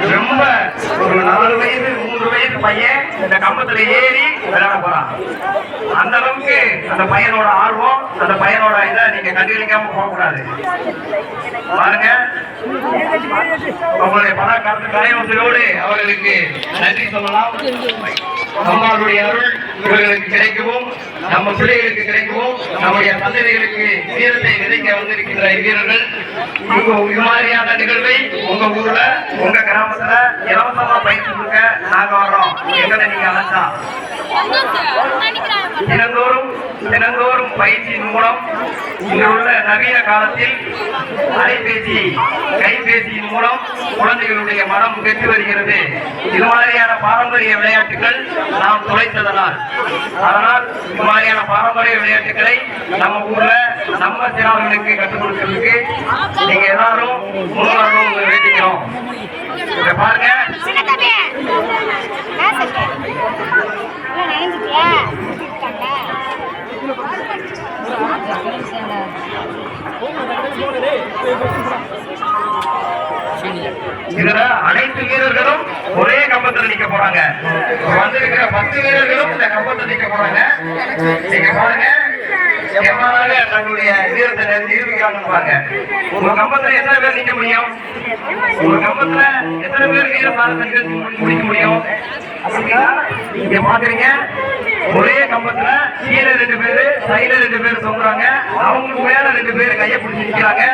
ரொம்ப ஒரு நாலு வயது மூன்று வயது பையன் இந்த கம்பத்துல ஏறி விளையாட போறான். அந்த அளவுக்கு அந்த பையனோட ஆர்வம் அந்த பையனோட இதை நீங்க கண்டுகளிக்காம போக கூடாது பாருங்க. உங்களுடைய பல கருத்து அவர்களுக்கு நன்றி சொல்லலாம். அம்மாவுடைய அருள் இவர்களுக்கு கிடைக்கவும் நம்ம பிள்ளைகளுக்கு கிடைக்கவும் நம்முடைய தந்தைகளுக்கு வீரத்தை விதைக்க வந்திருக்கின்ற வீரர்கள். இது மாதிரியான நிகழ்வை உங்க ஊர்ல உங்க கிராமத்துல இலவசமா பயிற்சி கொடுக்க நாங்க வர்றோம். எங்களை நீங்க அழைச்சா. தினந்தோறும் தினந்தோறும் பயிற்சியின் மூலம் இங்கு உள்ள நவீன காலத்தில் அலைபேசி கைபேசியின் மூலம் குழந்தைகளுடைய மனம் பெற்று வருகிறது இது மாதிரியான பாரம்பரிய விளையாட்டுகள் நாம் தொலைத்ததனால். அதனால் இது மாதிரியான பாரம்பரிய விளையாட்டுகளை நம்ம ஊர்ல நம்ம சிறார்களுக்கு கற்றுக் கொடுக்கிறதுக்கு நீங்க இதுல அனைத்து வீரர்களும் ஒரே கம்பத்துல நிக்க போறாங்க. வந்திருக்கிற பத்து வீரர்களும் இந்த கம்பத்துல நிக்க போறாங்க. நீங்க பாருங்க எவ்வளவு தங்களுடைய வீரத்தை நிரூபிக்கிறாங்க பாருங்க. உங்க கம்பத்துல எத்தனை பேர் நிக்க முடியும்? உங்க கம்பத்துல எத்தனை பேர் வீர சாதனை முடிக்க முடியும்? அப்படின்னா, நீங்க பாக்குறீங்க. ஒரே கம்பத்துல கீழே ரெண்டு பேரு சைடுல ரெண்டு பேர் சொல்றாங்க அவங்களுக்கு மேல ரெண்டு பேர் கையை பிடிச்சி நிக்கிறாங்க.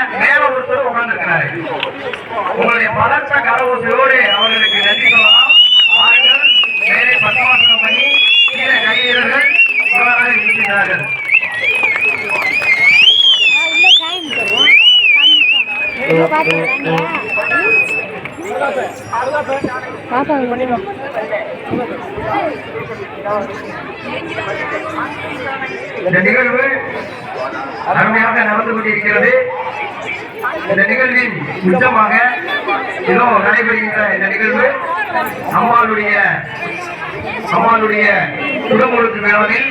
உங்களுடைய பலத்த கரவசையோடு அவர்களுக்கு நன்றி சொல்லலாம். பாருங்கள் மேலே பத்மாசனம் பண்ணி கீழே பாப்பா இந்த நிகழ்வு அருமையாக நடந்து கொண்டிருக்கிறது. இந்த நிகழ்வின் உச்சமாக இதோ நடைபெறுகின்ற இந்த நிகழ்வு அம்மாளுடைய அம்மாளுடைய குடமுழுக்கு மேலாவில்